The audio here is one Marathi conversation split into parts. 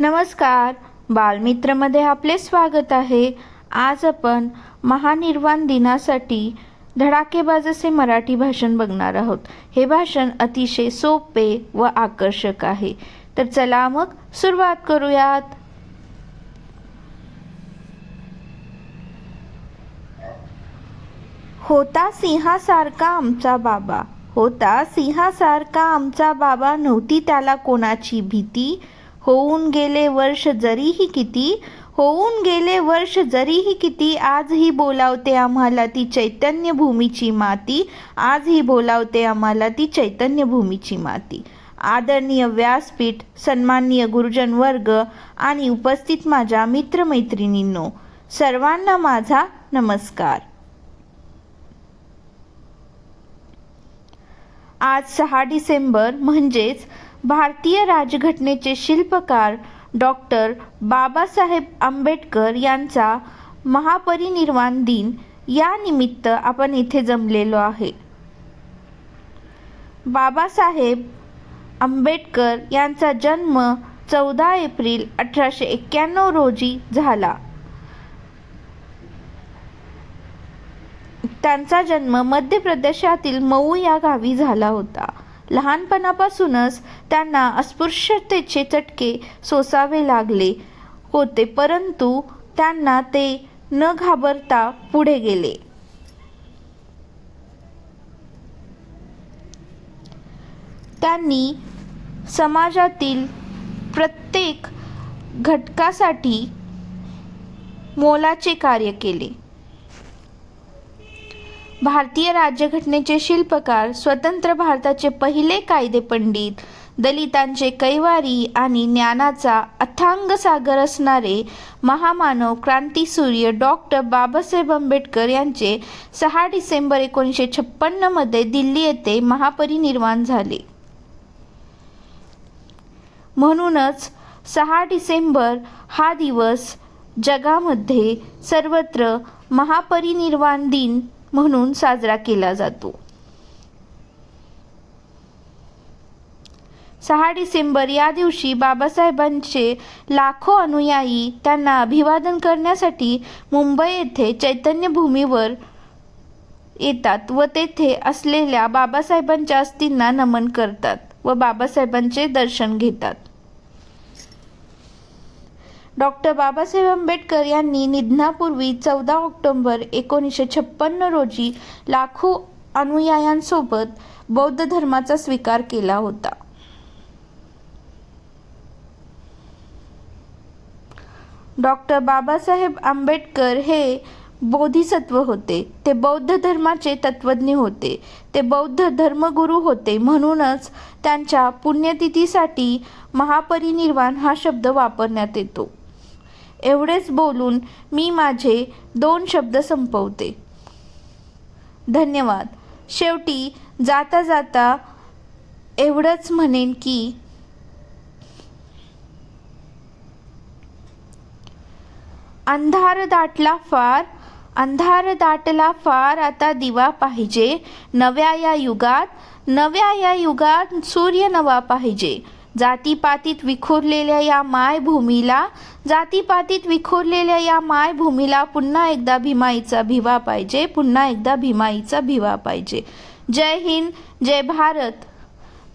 नमस्कार. बालमित्रमध्ये आपले स्वागत आहे. आज आपण महानिर्वाण दिनासाठी धडाकेबाज असे मराठी भाषण बघणार आहोत. हे भाषण अतिशय सोपे व आकर्षक आहे. तर चला मग सुरुवात करूयात. होता सिंहासारखा आमचा बाबा. होता सिंहासारखा आमचा बाबा. नव्हती त्याला कोणाची भीती? होऊन गेले वर्ष जरीही किती होऊन गेले वर्ष जरीही किती आजही बोलावते आम्हाला ती चैतन्य भूमीची माती आजही बोलावते आम्हाला ती चैतन्य भूमीची माती. आदरणीय व्यासपीठ सन्माननीय गुरुजन वर्ग आणि उपस्थित माझ्या मित्रमैत्रिणींनो सर्वांना माझा नमस्कार. आज सहा डिसेंबर म्हणजेच भारतीय राजघटनेचे शिल्पकार डॉक्टर बाबासाहेब आंबेडकर यांचा महापरिनिर्वाण दिन या निमित्त आपण इथे जमलेलो आहे. बाबासाहेब आंबेडकर यांचा जन्म चौदा एप्रिल अठराशे एक्क्याण्णव रोजी झाला. त्यांचा जन्म मध्य प्रदेशातील मऊ या गावी झाला होता. लहानपणापासूनच त्यांना अस्पृश्यतेचे चटके सोसावे लागले होते परंतु त्यांना ते न घाबरता पुढे गेले. त्यांनी समाजातील प्रत्येक घटकासाठी मोलाचे कार्य केले. भारतीय राज्यघटनेचे शिल्पकार स्वतंत्र भारताचे पहिले कायदे पंडित दलितांचे कैवारी आणि ज्ञानाचा अथांग सागर असणारे महामानव क्रांतीसूर्य डॉक्टर बाबासाहेब आंबेडकर यांचे सहा डिसेंबर एकोणीसशे छप्पन्नमध्ये दिल्ली येथे महापरिनिर्वाण झाले. म्हणूनच सहा डिसेंबर हा दिवस जगामध्ये सर्वत्र महापरिनिर्वाण दिन म्हणून साजरा केला जातो. सहा डिसेंबर या दिवशी बाबासाहेबांचे लाखो अनुयायी त्यांना अभिवादन करण्यासाठी मुंबई येथे चैतन्य भूमीवर येतात व तेथे असलेल्या बाबासाहेबांच्या अस्थींना नमन करतात व बाबासाहेबांचे दर्शन घेतात. डॉक्टर बाबासाहेब आंबेडकर यांनी निधनापूर्वी चौदा ऑक्टोंबर एकोणीसशे छप्पन्न रोजी लाखो अनुयायांसोबत बौद्ध धर्माचा स्वीकार केला होता. डॉक्टर बाबासाहेब आंबेडकर हे बोधिसत्व होते. ते बौद्ध धर्माचे तत्वज्ञ होते. ते बौद्ध धर्मगुरू होते म्हणूनच त्यांच्या पुण्यतिथीसाठी महापरिनिर्वाण हा शब्द वापरण्यात येतो. एवढेच बोलून मी माझे दोन शब्द संपवते. धन्यवाद. शेवटी जाता जाता एवढंच म्हणेन की अंधार दाटला फार अंधार दाटला फार आता दिवा पाहिजे. नव्या या युगात नव्या या युगात सूर्य नवा पाहिजे. जातीपातीत विखुरलेल्या या मायभूमीला जातीपातीत विखुरलेल्या या मायभूमीला पुन्हा एकदा भीमाईचा भिवा पाहिजे पुन्हा एकदा भीमाईचा भिवा पाहिजे. जय हिंद जय भारत.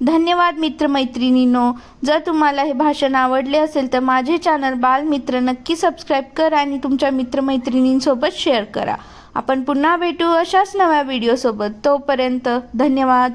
धन्यवाद मित्रमैत्रिणींनो. जर तुम्हाला हे भाषण आवडले असेल तर माझे चॅनल बालमित्र नक्की सबस्क्राईब करा आणि तुमच्या मित्रमैत्रिणींसोबत शेअर करा. आपण पुन्हा भेटू अशाच नव्या व्हिडिओसोबत. तोपर्यंत धन्यवाद.